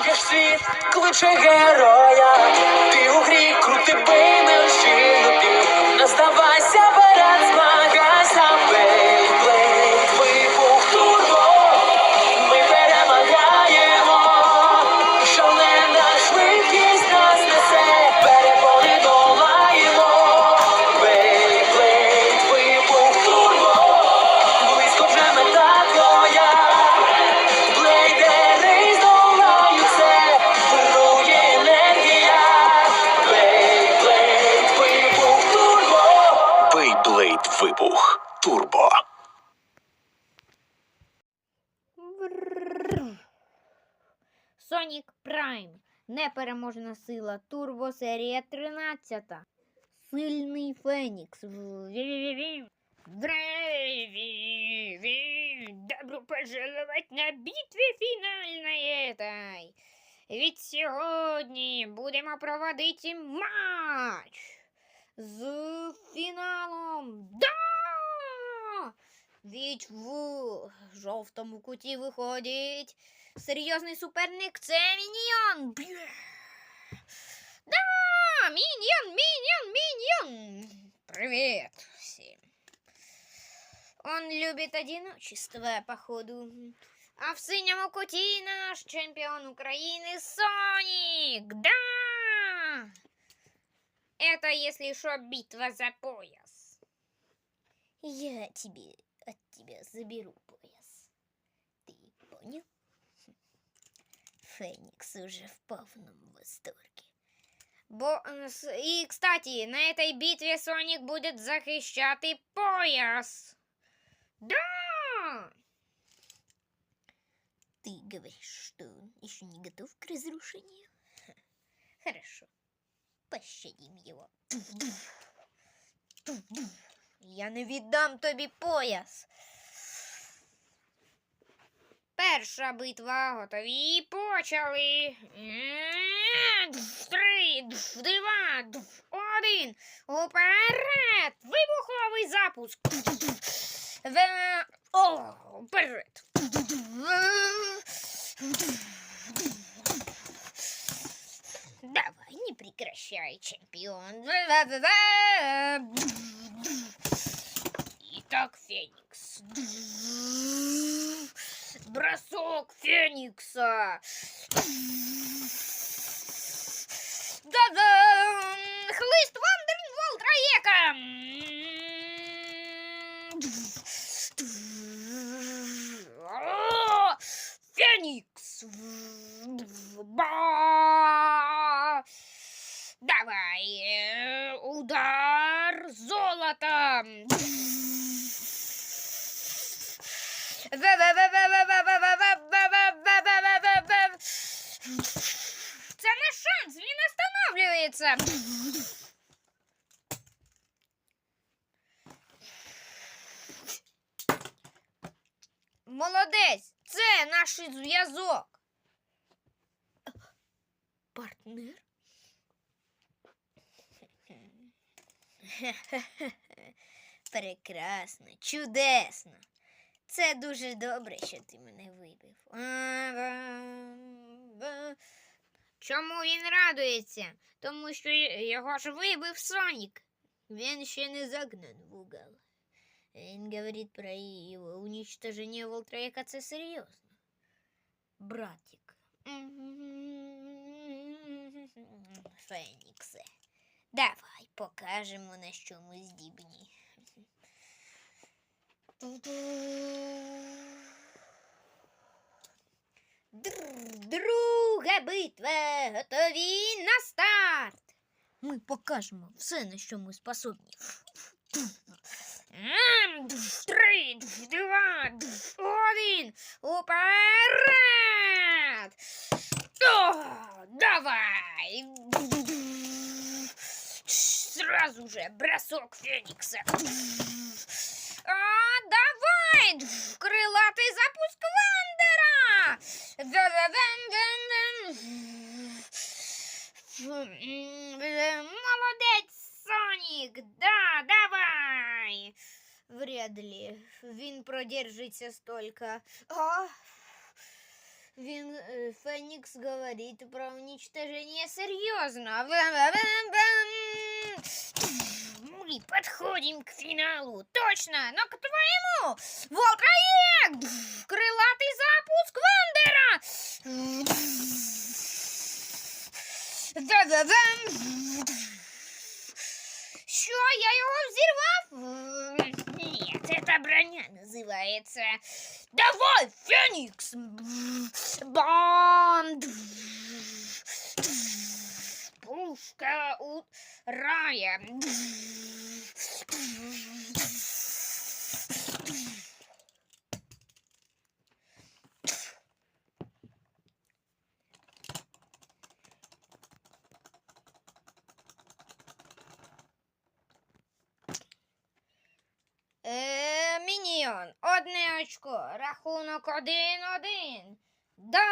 Рятуєш світ, кличе героя. Ти у грі крути бими щілки. Не здавайся, Непереможна сила. Турбо серія 13. Сильний Фенікс. Добро пожаловать на битві фінальної этой. Від сьогодні будемо проводити матч з фіналом. Да! Від в жовтому куті виходить серйозний суперник це Міньйон. Бля. Да, Міньйон, Міньйон, Міньйон. Привіт всім. Он любит одиночество, походу. А в синьому куті наш чемпіон України Соник. Да! Это, если что, битва за пояс. Я тебе от тебя заберу пояс. Ты понял? Феникс уже в полном восторге. Бо, и, кстати, на этой битве Соник будет захищати пояс. Да! Ты говоришь, что он еще не готов к разрушению? Ха, Хорошо. Пощадим его. Я не віддам тобі пояс. Перша битва готові. Почали. М, Три, два, один. Уперед! Вибуховий запуск. О. Давай, не прекращай, чемпион. Итак, Феникс. Бросок Феникса. Да-да! Хлыст Вандерволд Раека! О, Феникс! Давай! э, Удар золотом! Це наш шанс, він останавливається. Молодець, це наш зв'язок. Партнер? Прекрасно, чудесно. Це дуже добре, що ти мене вибив. Чому він радується? Тому що його ж вибив Сонік. Він ще не загнан в угол. Він говорить про його уничтоження Волтраєка, це серйозно. Братик. Феніксе. Давай покажемо, на що ми здібні. Др- Друга битва. Готові на старт. Ми покажемо все, на що ми способні. Три, дв, два, дв, один. Уперед! О, давай! Сразу же бросок Феникса. А, давай! Дв, Крылатый запуск Вандера! Ве-ве-вен-вен-вен. М, э, Молодець, Сонік! Да, давай! Вряд ли. Він продержиться столько. А? Він е, Фенікс говорить про уничтожение серьезно. Бам-бам-бам-бам. Мы подходим к финалу. Точно, но к твоему. Волтроек! Крылатый запуск Вандера! Да-да-дам! Що, я його взірвав? Ні, це та броня називається. Давай, Фенікс! Бам! Пушка у рая. Е, мініон, одне очко, рахунок один-один. Да!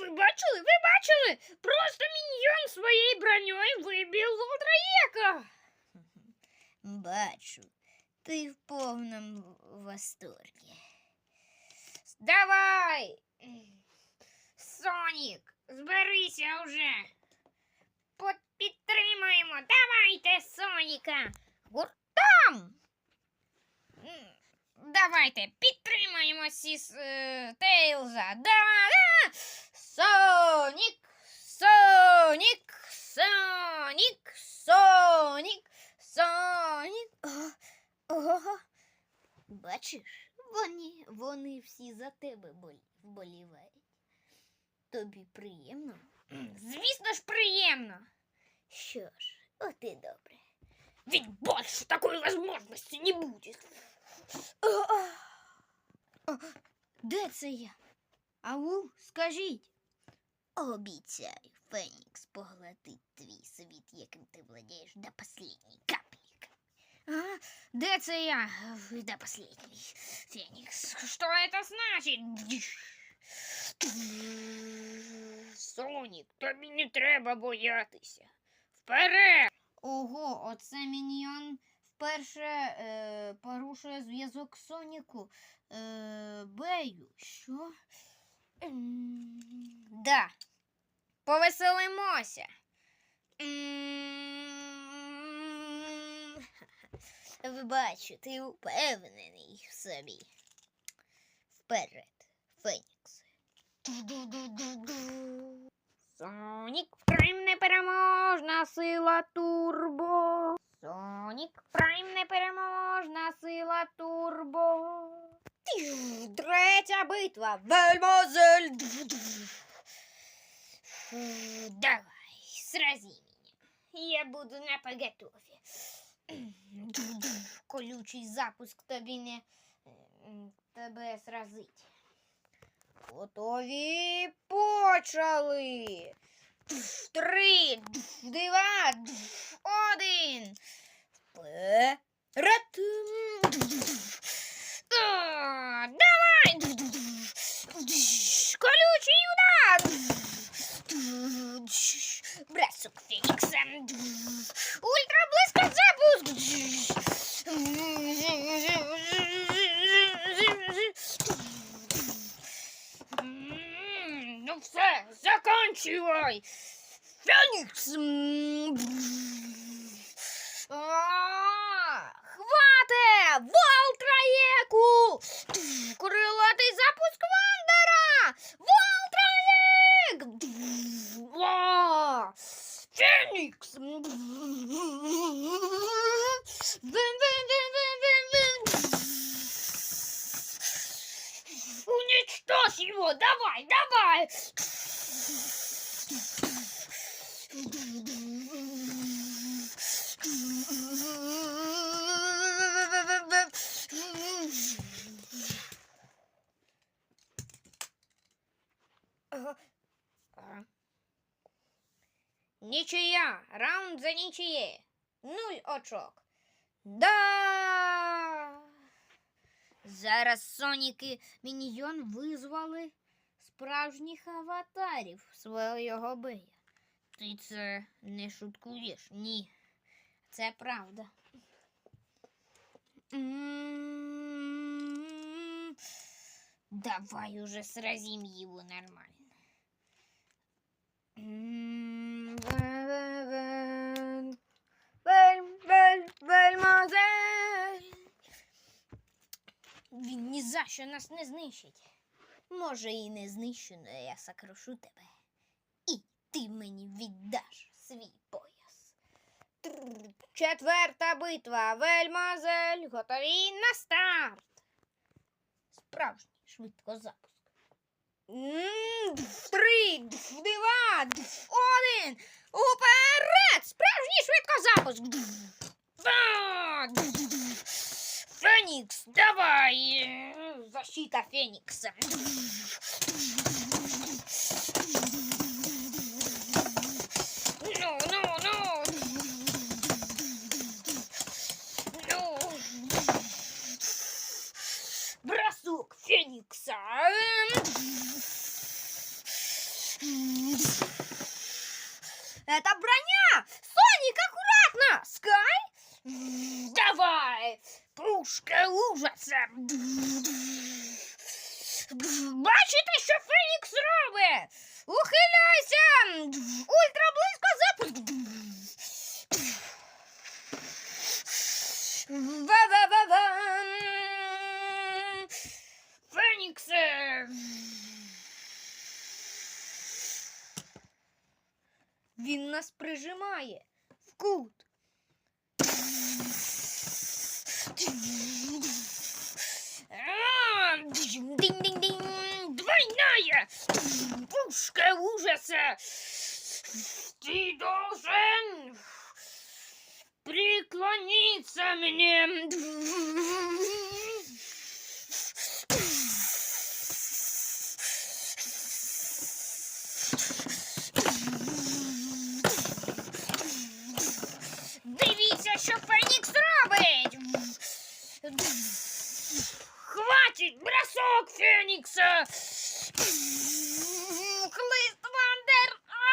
Ви бачили, ви бачили? Просто міньйон своєю броньою вибив Волтраєка. Бачу, ти в повному восторгі. Давай! Сонік, зберися вже. Под- Підтримаємо. Давайте Соніка. Гуртом. М, Давайте підтримаємо Сіс е, Тейлза. Да, да. Сонік, Сонік, Сонік, Сонік, Сонік. Ого. Бачиш, вони, вони всі за тебе болі- вболівають. Тобі приємно? Звісно ж, приємно. Що ж, от і добре. Ведь больше такой возможности не будет. Де це я? Ау, скажіть. Обіцяю, Фенікс поглотить твій світ, яким ти владієш до последней каплі. А, де це я? До последней. Фенікс, що це значить? Сонік, тобі не треба боятися. Вперед! Ого, оце міньйон вперше е, порушує зв'язок Соніку е, Бею. Що? Да. Повеселимося. М, Ви бачу, ти упевнений в собі. Вперед, Фенікс. Сонік Прайм непереможна сила турбо. Сонік Прайм непереможна сила турбо. Третя битва. Вельмозель. Давай, срази меня. Я буду на поготове. Колючий запуск тобі не тебе сразить. Готові почали. Три, два, один. Вперед. Давай. Колючий удар. Бросок Феникса. Ультра запуск. Ну все, заканчивай. Феникс. м, А, Хвате! Волтраєку! Крилатий запуск Вандера! Волтраєк! Ва! Фенікс! Уничтожь его! Давай, давай! Ага. Ага. Нічия. Раунд за нічиє. Нуль очок. Да. Зараз Сонік і Міньйон визвали справжніх аватарів свого бея. Ти це не шуткуєш? Ні. Це правда. Давай уже сразим его нормально. Він ні за що нас не знищить. Може, і не знищу, але я сокрушу тебе. І ти мені віддаш свій пояс. Четверта битва. Вельмазель. Готові на старт. Справжній швидкозапуск. М, дф, Три, два, один. Уперед! Справжній швидко запуск. Фенікс, давай! Защита Фенікса. Прижимає в кут. Двойная! Пушка ужаса! Ты должен преклониться мне! Що Фенікс робить! Хватить бросок Фенікса! Хлист Вандер! А!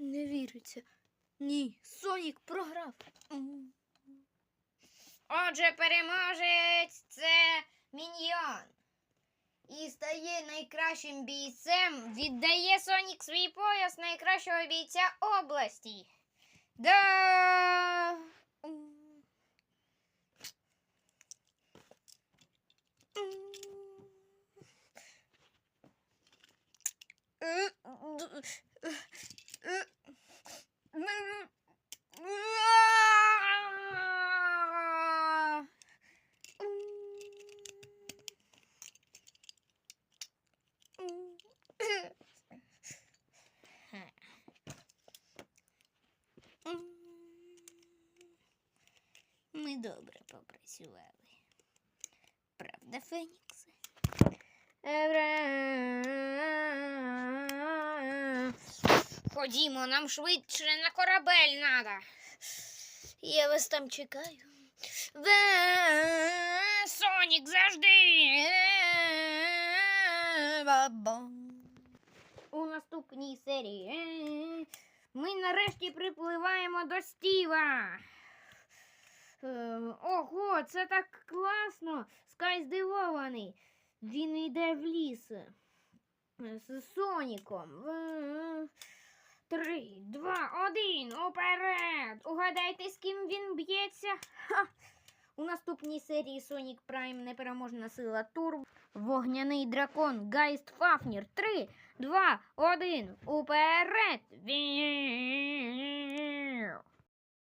Не віриться. Ні, Сонік програв. Отже, переможець це міньйон. І стає найкращим бійцем. Віддає Сонік свій пояс найкращого бійця області. Да. М. М. Е, д- е, е. М. А. Ми добре попрацювали. Правда, Феніксе? Ходімо, нам швидше на корабель надо. Я вас там чекаю. Сонік, завжди. У наступній серії ми нарешті припливаємо до Стіва. Е, Ого, це так класно! Скай здивований. Він йде в ліс е, з Соніком. Е, Три, два, один, уперед! Угадайте, з ким він б'ється? Ха! У наступній серії Сонік Прайм непереможна сила Турбо. Вогняний дракон Гайст Фафнір. Три, два, один, уперед! Ві-